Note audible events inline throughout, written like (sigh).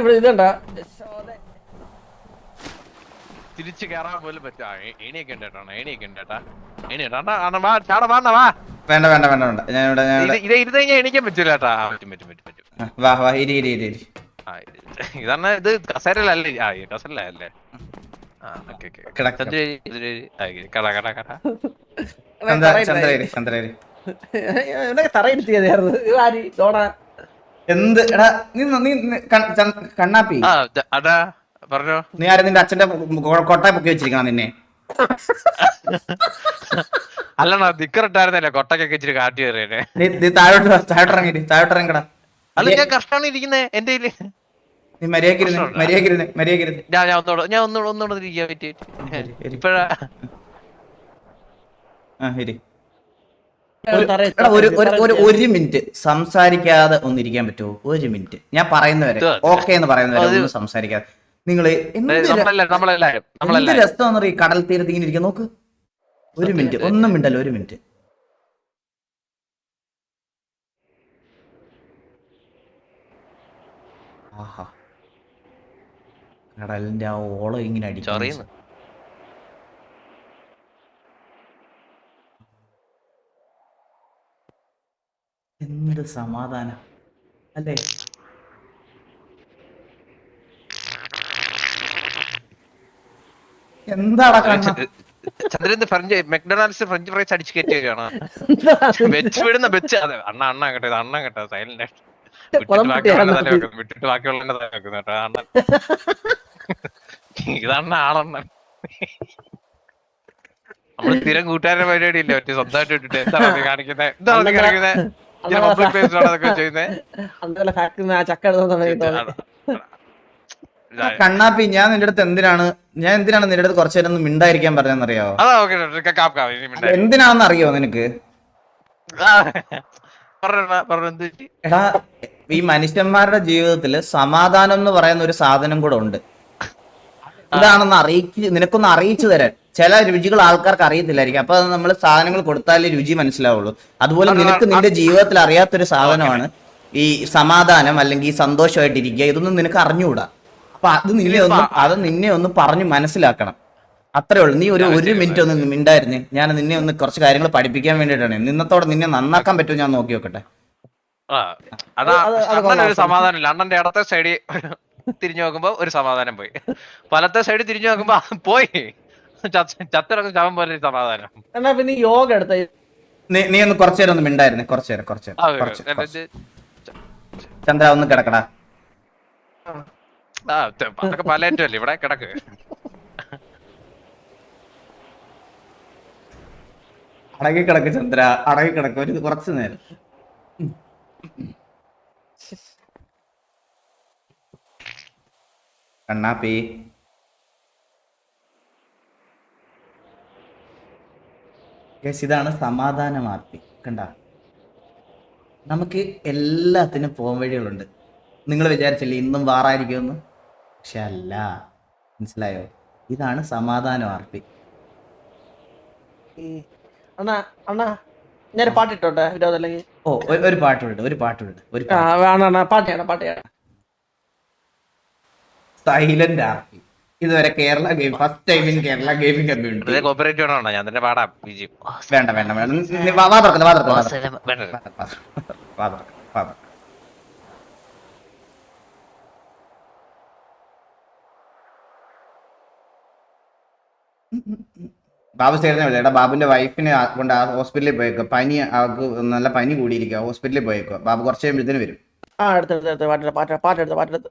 ഇവിടെ ഇതുണ്ടാ? തിരിച്ചു കയറാൻ പോലും പറ്റാ ഏണിയൊക്കെ ഉണ്ട് കേട്ടോ. ഏണിയൊക്കെ ഉണ്ട് കേട്ടാ. ഏണി വാ ചാടാ വാ അണ്ണാ, വാ. വേണ്ട വേണ്ട വേണ്ട വേണ്ട. ഞാൻ ഇവിടെ ഞാൻ ഇത് ഇവിടെ ഇത് ഇരുന്ന് കഴിഞ്ഞാൽ എണീക്കാൻ പറ്റൂല കേട്ടാ. പറ്റും പറ്റും പറ്റും പറ്റും. വാ വാ ഇരി ഇരി ഇരി ഇരി. ഇതാണ് ഇത് കസേരലല്ലേ ആ ഈ കസേരലല്ലേ ആ ഓക്കെ ഓക്കെ കട കട കട. ചന്ദ്ര ചന്ദ്ര ഇരി ചന്ദ്ര ഇരി. ഇവനൊക്കെ തറയെടുത്തിയതായിരുന്നു ഇത് ആര്? ഡോണ എന്ത്? എടാ നീ നീ കണ്ണാപ്പി. അതാ പറഞ്ഞോ? നീ ആരും നിന്റെ അച്ഛന്റെ കൊട്ടായി കൊട്ടായ പൊക്കി വെച്ചിരിക്കണം നിന്നെ? അല്ലണ ദിക്കറിട്ടായിരുന്നല്ലേ കൊട്ടക്കൊക്കെ ഇച്ചിരി കാട്ടി കയറിയേനെ നീ താഴോട്ട് താഴോട്ട് ഇറങ്ങിട്ട് താഴോട്ട് ഇറങ്ങടാ അല്ല ഞാൻ കഷ്ടാണ് ഇരിക്കുന്നത് എന്റെ കയ്യിൽ. നീ മര്യാദക്കിരുന്ന് മര്യാദക്കിരുന്ന് മര്യാദക്കിരുന്ന് ഞാൻ ഞാൻ ഒന്നോട് ഞാൻ ഒന്നോട് ഒന്നോട് ഇരിക്കാൻ പറ്റി ശരി, ശരി. ഇപ്പഴാ ആ എടാ, ഒരു മിനിറ്റ്. സംസാരിക്കാതെ ഒന്നിരിക്കാൻ പറ്റുമോ? ഒരു മിനിറ്റ്. ഞാൻ പറയുന്നവരെ. ഓക്കെ എന്ന് പറയുന്നവരെ ഒന്നും സംസാരിക്കാതെ. നിങ്ങൾ എന്ത് രസം രസമാണെന്ന് ഈ കടൽ തീരത്ത് ഇങ്ങനെ ഇരിക്കാൻ നോക്ക്. ഒരു മിനിറ്റ്. ഒന്നും മിണ്ടല്ലോ ഒരു മിനിറ്റ്. ആഹാ. കടലിന്റെ ആ ഓളം ഇങ്ങനെ അടിക്കുന്നു. എന്ത് സമാധാനം? അല്ലേ? എന്താടാ കണ്ണ? Chandran french McDonald's french fries അടിച്ച് കയറ്റിയാണ് വെച്ച് വിടുന്ന വെച്ച് അതെ അണ്ണ അണ്ണ കേട്ടോ ഇത് അണ്ണ കേട്ടോ സൈലന്റ് വിട്ടിട്ട് ബാക്കിയുള്ള അണ്ണൻ. ഇതണ്ണ ആളണ്ണൻ. നമ്മൾ സ്ഥിരം കൂട്ടുകാരുടെ പരിപാടി ഇല്ല ഒറ്റ സ്വന്തമായിട്ട് വിട്ടിട്ട് എന്താണ് കാണിക്കുന്നത് എന്താണ് കാണിക്കുന്നത് കണ്ണാപ്പി ഞാൻ നിന്റെ അടുത്ത് എന്തിനാണ് ഞാൻ എന്തിനാണ് നിന്റെ അടുത്ത് കുറച്ചു നേരം മിണ്ടായിരിക്കാൻ മിണ്ടായി. എന്തിനാണെന്ന് അറിയോ നിനക്ക്? എടാ ഈ മനുഷ്യന്മാരുടെ ജീവിതത്തിൽ സമാധാനം എന്ന് പറയുന്ന ഒരു സാധനം കൂടെ ഉണ്ട്. എന്താണെന്ന് അറിയിച്ച് നിനക്കൊന്ന് അറിയിച്ചു തരാൻ. ചില രുചികൾ ആൾക്കാർക്ക് അറിയത്തില്ലായിരിക്കും. അപ്പൊ നമ്മൾ സാധനങ്ങൾ കൊടുത്താലേ രുചി മനസ്സിലാവുള്ളൂ. അതുപോലെ നിനക്ക് നിന്റെ ജീവിതത്തിൽ അറിയാത്തൊരു സാധനമാണ് ഈ സമാധാനം അല്ലെങ്കിൽ സന്തോഷമായിട്ടിരിക്കുക. ഇതൊന്നും നിനക്ക് അറിഞ്ഞുകൂടാ. അപ്പൊ അത് നിന്നെ ഒന്ന് അത് നിന്നെ ഒന്ന് പറഞ്ഞു മനസ്സിലാക്കണം. അത്രേ ഉള്ളൂ. നീ ഒരു ഒരു മിനിറ്റ് ഒന്ന് മിണ്ടായിരുന്നേ. ഞാൻ നിന്നെ ഒന്ന് കുറച്ച് കാര്യങ്ങൾ പഠിപ്പിക്കാൻ വേണ്ടിയിട്ടാണ്. നിന്നത്തോടെ നിന്നെ നന്നാക്കാൻ പറ്റുമോ ഞാൻ നോക്കി നോക്കട്ടെ. സമാധാനം അണ്ണന്റെ ഇടത്തെ സൈഡിൽ (laughs) തിരിഞ്ഞു നോക്കുമ്പോ ഒരു സമാധാനം പോയി. വലത്തെ സൈഡിൽ തിരിഞ്ഞു നോക്കുമ്പോ പോയി. ചത്തിറങ്ങും ശവം പോലെ സമാധാനം. എന്നാ പിന്നെ യോഗ എടുത്ത? നീ നീ ഒന്ന് കുറച്ചു നേരം ഒന്ന് മിണ്ടായിരുന്നേ. കുറച്ചു നേരം കുറച്ചു നേരം. കുറച്ച് ഇത് ചന്ദ്ര ഒന്ന് കിടക്കടാ. അതൊക്കെ പലേറ്റല്ലേ ഇവിടെ കിടക്ക്. അടങ്ങി കിടക്ക് ചന്ദ്ര. അടങ്ങി കിടക്ക് ഒരു കുറച്ചു നേരം. കണ്ണാപ്പി. Guys, ഇതാണ് സമാധാന മാർത്തി കണ്ട? നമുക്ക് എല്ലാത്തിനും പോകാൻ വഴികളുണ്ട്. നിങ്ങൾ വിചാരിച്ചില്ലേ ഇന്നും വാറായിരിക്കുമെന്ന്? പക്ഷെ അല്ല. മനസ്സിലായോ? ഇതാണ് സമാധാനമാർത്തി. അണ്ണാ അണ്ണാ ഞാൻ പാട്ടിട്ടോട്ടെ വിരോധം അല്ലെങ്കിൽ? ഓ ഒരു- ഒരു പാട്ട് ഒരു പാട്ട് വിട്ട് ഒരു അണ്ണാ. പാട്ട് പാട്ട് സൈലന്റ് ആർത്തി. ഇതുവരെ Kerala game first time in Kerala gaming community cooperative corporate വേണോ ഞാൻ തന്നെ പാടാം വേണ്ട വേണ്ട വേണ്ട. വാ. ബാബു ചേർന്ന വിളിച്ചേട്ടാ എടാ ബാബുന്റെ വൈഫിനെ കൊണ്ട് ആ ഹോസ്പിറ്റലിൽ പോയേക്കോ. പനി അവർക്ക് നല്ല പനി കൂടിയിരിക്കുക ഹോസ്പിറ്റലിൽ പോയേക്കോ. ബാബു കുറച്ച് കഴിയുമ്പോഴത്തേന് വരും. ആ എടുത്ത് എടുത്ത് എടുത്ത് പാട്ട് പാട്ട് പാട്ടെടുത്ത് പാട്ടെടുത്ത്.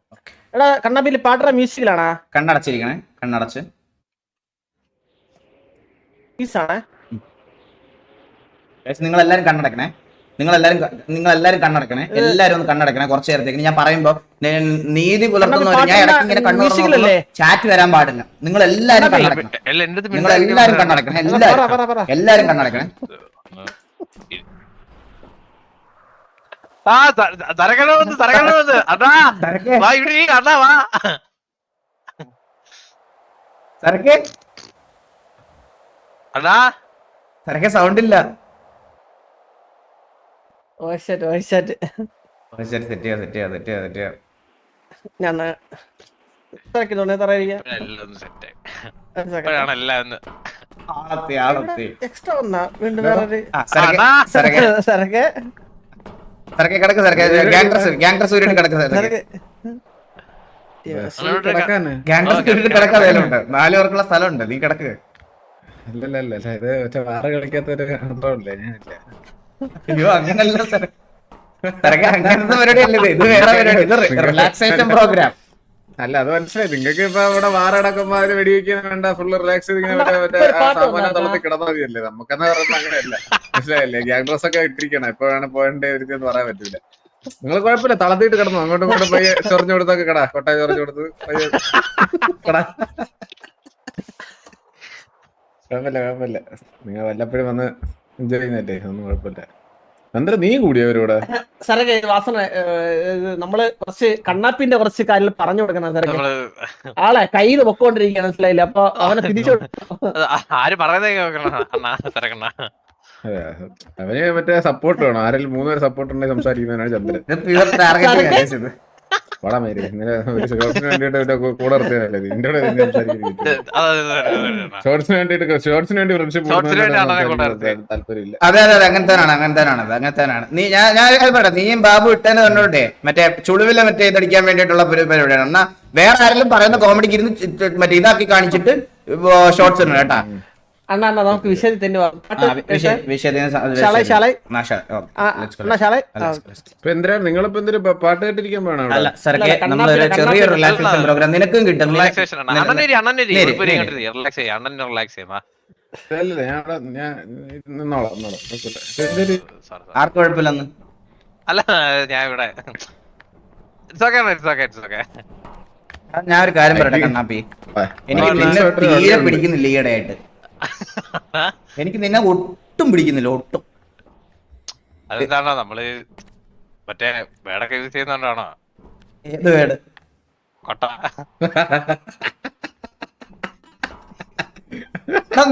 എടാ കണ്ണാപ്പിയിൽ പാട്ടുള്ള മ്യൂസിക്കിലാണാ കണ്ണടച്ചിരിക്കണേ കണ്ണടച്ച്. പീസാണേ നിങ്ങൾ എല്ലാരും കണ്ണടക്കണേ. നിങ്ങൾ എല്ലാരും നിങ്ങൾ എല്ലാരും കണ്ണടക്കണേ എല്ലാരും ഒന്ന് കണ്ണടക്കണേ കുറച്ച് നേരത്തേക്ക്. ഞാൻ പറയുമ്പോ നീതി പുലർത്തുന്നവർ ഞാൻ ഇടയ്ക്ക് ഇങ്ങനെ കണ്ണു? ചാറ്റ് വരാൻ പാടില്ല. നിങ്ങൾ എല്ലാരും കണ്ണടക്കണം. നിങ്ങൾ എല്ലാരും കണ്ണടക്കണേ. എല്ലാരും എല്ലാരും കണ്ണടക്കണേ. ആ തരകണമെന്ന് തരകണമെന്ന് സരക്കെ വാ ഇവിടെ അണ്ണാ വാ. സരക്കെ അണ്ണാ. സരക്കെ സൗണ്ട് ഇല്ല. എക്സ്ട്രാ വന്നാ വീണ്ടും സരക്കെ കിടക്ക് ഗാങ്ടർ ഗാങ്ടർ സൂര്യൻ കിടക്ക് സരക്കെ സരക്ക് കിടക്ക വേലുണ്ട് നാല് പേർക്കുള്ള സ്ഥലമുണ്ട്. നീ കിടക്ക്. അല്ലല്ലല്ല ഇത് മറ്റേ വേറെ കളിക്കാത്തൊരു അന്തരമില്ലേ ഞാനില്ല അയ്യോ അങ്ങനല്ല സര- സരക്കെ അങ്ങനത്തെ പരിപാടി അല്ലേ ഇത് വേറെ പരിപാടി. ഇത് റിലാക്സേഷൻ പ്രോഗ്രാം അല്ല അത് മനസ്സിലായി. നിങ്ങൾക്ക് ഇപ്പൊ ഇവിടെ വാറടക്കുമ്പോ അവർ വെടിവെക്കുന്ന വേണ്ട ഫുള്ള് റിലാക്സ് ചെയ്ത് ഇങ്ങനെ മറ്റേ മറ്റേ ഒരു പാട്ട് സാമാന്യ വന്നാ? തളത്തിൽ കിടന്നാൽ മതിയല്ലേ? നമുക്കെന്ന് പറയുന്നത് അങ്ങനെയല്ല. മനസ്സിലായില്ലേ? ഗ്യാങ് ഡ്രസ് ഒക്കെ ഇട്ടിരിക്കണം. എപ്പോ വേണം പോകേണ്ടേ എന്ന് പറയാൻ പറ്റില്ല നിങ്ങൾ കുഴപ്പമില്ല. തളത്തിട്ട് കിടന്നു. അങ്ങോട്ടും ഇങ്ങോട്ടും പയ്യെ ചൊറിഞ്ഞു കൊടുത്തൊക്കെ കടാ. കൊട്ടായി ചൊറിഞ്ഞു കൊടുത്ത് പയ്യെ കടാ. കുഴപ്പമില്ല കുഴപ്പമില്ല. നിങ്ങൾ വല്ലപ്പോഴും വന്ന് എൻജോയ് ചെയ്യുന്നല്ലേ ഒന്നും കുഴപ്പമില്ല. നീ കൂടിയവരോട് സരക്ക് വാസന നമ്മൾ കുറച്ച് കണ്ണാപ്പിന്റെ കുറച്ച് കാര്യങ്ങൾ പറഞ്ഞു കൊടുക്കണം ആളെ കയ്യിൽ പൊക്കോണ്ടിരിക്കുകയാണ് മനസ്സിലായില്ല? അപ്പൊ അവനെ തിരിച്ചു ആര് പറയുന്നത് അവന് മറ്റേ സപ്പോർട്ട് വേണം. ആരെങ്കിലും മൂന്നുപേര് സപ്പോർട്ട് ഉണ്ടെങ്കിൽ സംസാരിക്കുന്നവനാണ് ചന്ദ്രൻ. ഇന്നലെ ഒരു ഷോർട്സിന് വേണ്ടിട്ട് ഒരു കൂ- കൂടെ നിർത്തിയതല്ലേ നിന്റെ കൂടെ ഷോർട്സിന് വേണ്ടിട്ട് ഷോർട്സിന് വേണ്ടി ഫ്രണ്ട്ഷിപ്പ്. താല്പര്യമില്ല. അതെ അതെ തന്നെയാണ് അങ്ങനെ തന്നെയാണ് അങ്ങനെ തന്നെയാണ്. നീ ഞാൻ ഞാൻ അത് നീയും ബാബു ഇട്ടെന്ന് പറഞ്ഞോട്ടെ മറ്റേ ചുളിവിലെ മറ്റേ ഇതടിക്കാൻ വേണ്ടിയിട്ടുള്ള ഒരു പരിപാടിയാണ്. എന്നാ വേറെ ആരെങ്കിലും പറയുന്ന കോമഡിക്ക് ഇരുന്ന് മറ്റേ ഇതാക്കി കാണിച്ചിട്ട് ഷോർട്സ് ഉണ്ട് കേട്ടാ. അണ്ണാ അണ്ണാ നമുക്ക് വിഷയത്തിൽ തന്നെ നിങ്ങളിപ്പോ എന്തൊരു പാട്ട് കേട്ടിരിക്കാൻ വേണം അല്ല നമ്മളൊരു ചെറിയൊരു റിലാക്സേഷൻ പ്രോഗ്രാം നിനക്കും കിട്ടും. ആർക്കും കുഴപ്പമില്ലെന്ന്? അല്ല ഞാൻ ഇവിടെ. ഞാൻ ഒരു കാര്യം പറയട്ടെ കണ്ണാപ്പി. എനിക്ക് നിന്നെ തീരെ പിടിക്കുന്നില്ല ഈയിടെ ആയിട്ട് എനിക്ക് നിന്നെ ഒട്ടും പിടിക്കുന്നില്ല ഒട്ടും. അതെന്താണോ നമ്മൾ മറ്റേ വേടൊക്കെ യൂസ് ചെയ്യുന്നോണ്ടാണോ? ഏത് വേട്? കൊട്ട.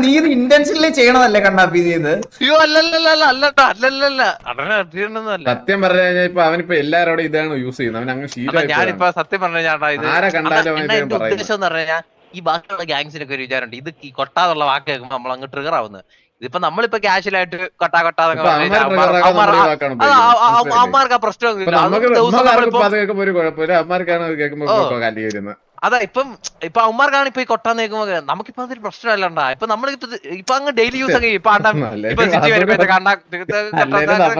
നീ ഇത് ഇന്റൻഷനിലേ ചെയ്യണതല്ലേ കണ്ണാപ്പി ഇത്? അയ്യോ അല്ലല്ലല്ല അല്ലട്ടോ അല്ലല്ലല്ല. അണ്ണനെ അറിയണമെന്നല്ല സത്യം പറഞ്ഞു കഴിഞ്ഞാൽ ഇപ്പൊ അവനിപ്പോ എല്ലാരോടും ഇതാണ് യൂസ് ചെയ്യുന്നത്. അവൻ അങ്ങനെ ശീലമായി ഞാനിപ്പോ സത്യം പറഞ്ഞു ഇത് ആരെ കണ്ടാലും ഉദ്ദേശം എന്ന് പറഞ്ഞാൽ ഈ ബാക്കിയുള്ള ഗാങ്സിനൊക്കെ ഒരു വിചാരമുണ്ട്. ഇത് ഈ കൊട്ടാന്നുള്ള വാക്ക് കേൾക്കുമ്പോൾ നമ്മൾ അങ്ങ് ട്രിഗർ ആവുന്നത്. ഇതിപ്പോ നമ്മളിപ്പോ കാഷ്വലായിട്ട് കൊട്ടാ ഇപ്പൊ ഉപയോഗിക്കുന്നത്. അവന്മാർക്ക് ആ ഇപ്പൊ അത് ഇപ്പൊ കുഴപ്പമില്ല. അമ്മമാർക്കാണ്. ഇപ്പൊ ഇപ്പം ഇപ്പൊ അവന്മാർക്കാണ് ഇപ്പൊ ഈ കൊട്ടാന്ന് കേൾക്കുമ്പോ നമുക്കിപ്പോ അതൊരു പ്രശ്നമല്ലണ്ടാ. ഇപ്പൊ നമ്മൾ ഇപ്പൊ അങ്ങ് ഡെയിലി യൂസ് ഒക്കെ ഇപ്പൊ? ഇപ്പൊ സിറ്റി വരുമ്പോ കണ്ടാ കൊട്ടാ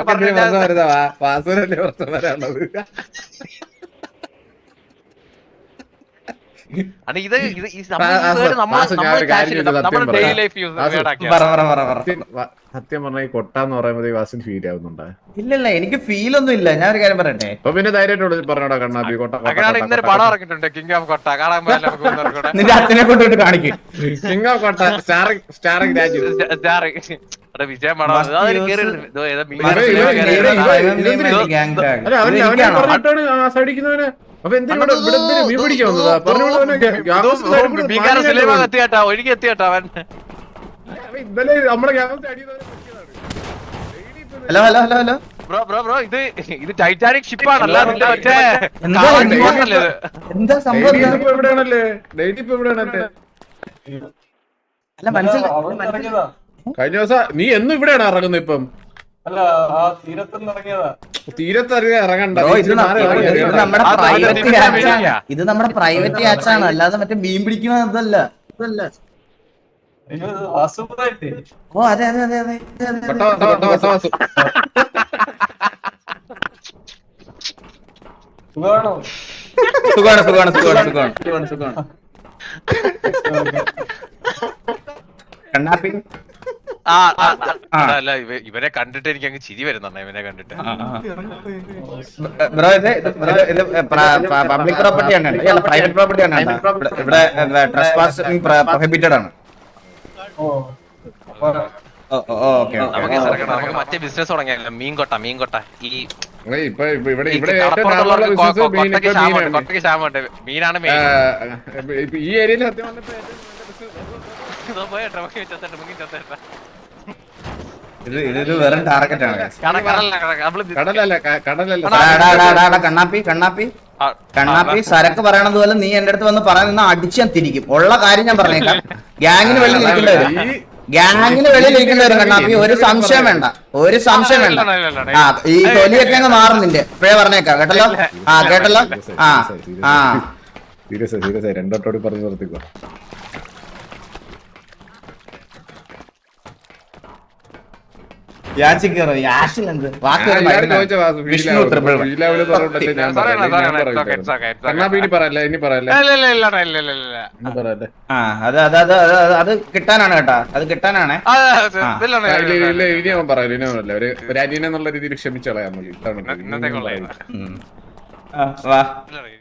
പറഞ്ഞു പ്രശ്നം കഴിഞ്ഞാൽ വരുന്നതാ? വാ- വാസുവിനല്ലേ പ്രശ്നം വരാനുള്ളത് അണ്ണാ, ഇത് ഇത് ഈ ആ, ആ, നമ്മൾ വാസു, ഞാൻ നമ്മൾ ഒരു സത്യം പറഞ്ഞ കൊട്ടാന്ന് പറയുമ്പോ വാസിന് ഫീൽ ആവുന്നുണ്ട്? ഇല്ലല്ല ഇല്ല എനിക്ക് ഫീൽ ഒന്നും ഇല്ല. ഞാൻ ഒരു കാര്യം പറയട്ടെ? അപ്പൊ പിന്നെ ധൈര്യമായിട്ട് പറഞ്ഞോടാ കണ്ണാബി കൊട്ട അങ്ങനെയാണ് ഇന്നൊരു പടം ഇറക്കിയിട്ടുണ്ട് കിങ് ഓഫ് കൊട്ട. കാണാൻ നിന്റെ അച്ഛനെ കൊണ്ടുപോയിട്ട് കാണിക്കും. King of Kotha starring starring രാജ്യം സ്റ്റാർ വിജയം പടം ടാഗ് അല്ല അവൻ അവനെ പറഞ്ഞിട്ടാണ് ആ സൈഡിക്കുന്നവന് അപ്പൊ എന്തിനാ ഒഴുകി എത്തിയാട്ടാ അവൻ ഇന്നലെ നമ്മുടെ ഗ്യാമത്തെ hello hello hello hello. Bro bro bro ഇത് ഇത് ടൈറ്റാനിക് ഷിപ്പ് നിന്റെ മറ്റേ എന്താ സംഭവം? അല്ല മനസ്സിലായി കഴിഞ്ഞ ദിവസം നീ എന്നും ഇവിടെയാണ് ഇറങ്ങുന്നത് ഇപ്പം. അല്ല ആ തീരത്തുനിന്ന് ഇറങ്ങിയതാ. ഇറങ്ങണ്ട. ഇത്. നമ്മുടെ പ്രൈവറ്റ് തിരിച്ചാ ഇത് നമ്മുടെ പ്രൈവറ്റ് അല്ലാതെ മറ്റേ മീൻ പിടിക്കുന്ന ഇതല്ല. ഇതല്ല. ഓ അതെ അതെ അതെ അതെ കണ്ണാപ്പി? ആ. അല്ല ഇവ- ഇവരെ കണ്ടിട്ട് എനിക്ക് അങ്ങ് ചിരി വരുന്നുണ്ട് ഇവരെ കണ്ടിട്ട്. ബ്രോ ഇത് പബ്ലിക് പ്രോപ്പർട്ടി ആണ്. അല്ല പ്രൈവറ്റ് പ്രോപ്പർട്ടി ആണ്. ഇവിടെ- ട്രസ് ട്രസ്പാസിംഗ് പ്രൊഹിബിറ്റഡ് ആണ്. ഓ. ഓക്കെ നമുക്ക് ഇറങ്ങണം നമുക്ക് മറ്റേ ബിസിനസ് തുടങ്ങിയല്ലോ മീൻ കൊട്ട ഈ കൊട്ട ഇപ്പൊ ഇപ്പൊ ഇവിടെ ഈ മീൻ മീനാണ്. ഈ ഏരിയയിൽ സത്യം നമുക്ക് ചത്തേട്ടെ നമുക്ക് ചത്തേട്ടെ വെറും ടാർഗറ്റ് ആണ് കണ്ണാപ്പി കണ്ണാപ്പി. കണ്ണാപ്പി സരക്ക് പറയണത് പോലെ നീ എന്റെ അടുത്ത് വന്ന് പറയാൻ നിന്നാ അടിച്ച് ഞാൻ തിരിക്കും. ഉള്ള കാര്യം ഞാൻ പറഞ്ഞേക്കാം. ഗ്യാങ്ങിന് വെളിയിൽ ഇരിക്കേണ്ടി വരും. ഗ്യാങ്ങിന് വെളിയിൽ ഇരിക്കേണ്ടവരും കണ്ണാപ്പി. ഒരു സംശയം വേണ്ട. ഒരു സംശയം വേണ്ട. ആ ഈ തൊലിയൊക്കെ അങ്ങ് മാറും നിന്റെ. ഇപ്പഴേ പറഞ്ഞേക്കാം കേട്ടല്ലോ? ആ കേട്ടല്ലോ? ആ ആ. സീരിയസ് സീരിയസ് രണ്ടോട്ടോടി പറഞ്ഞു നിർത്തിക്കോ യാച്ചിക്കറോ യാച്ചിൽ എന്ത് വാക്ക് ഞാൻ എല്ലാവരും മരുന്നാണ്. ചോദിച്ച വാസു, വിഷ്ണു വീട്ടിലാവും. triple one. വീട്ടിലാവില്ല പറഞ്ഞോണ്ടല്ലേ ഞാൻ Sorry, പറയല്ലേ, sorry, ഞാൻ sorry, പറയല്ലേ. it's okay, it's okay. കണ്ണാപ്പി ഇനി പറയല്ലേ ഇനി പറയല്ലേ ഇല്ല, ഇല്ല, ഇല്ല, ഇല്ല, ഇല്ല, ഇല്ല, ഇല്ല. ഇനി പറയല്ലേ ആ അത് അത് അത് അത് കിട്ടാനാണ് കേട്ടാ. അത് കിട്ടാനാണ്. ഇനി അവൻ പറയല്ലേ ഇനി അവനല്ല ഒരു രീതിയിൽ ക്ഷമിച്ചു കളയാൻ മതി ഇതാണ് ഇന്ന- ഇനി ഇന്നത്തേക്കുള്ള പറയില്ല. ഉം. ആ, വാ.